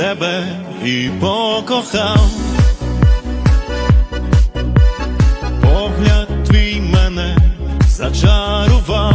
тебе і покохав. Погляд твій мене зачарував.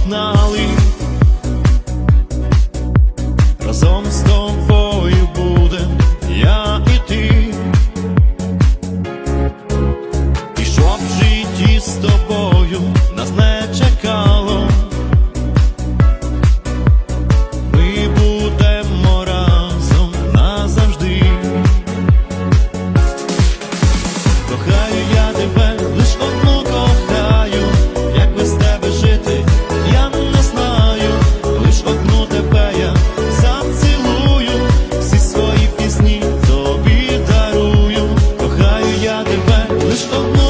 Поєднали. Разом з тебе,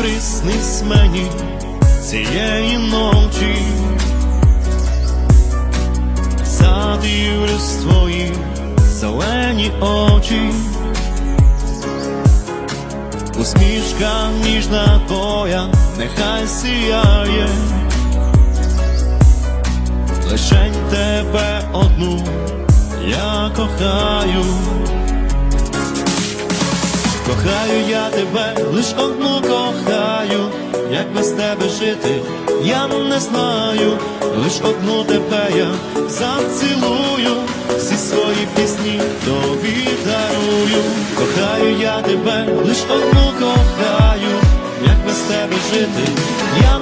приснись мені цієї ночі, задивлюсь в твої зелені очі, усмішка ніжна твоя, нехай сіяє, лишень тебе одну я кохаю. Кохаю я тебе, лиш одну кохаю, як без тебе жити, я не знаю, лиш одну тебе я зацілую, всі свої пісні тобі дарую. Кохаю я тебе, лиш одну кохаю, як без тебе жити, я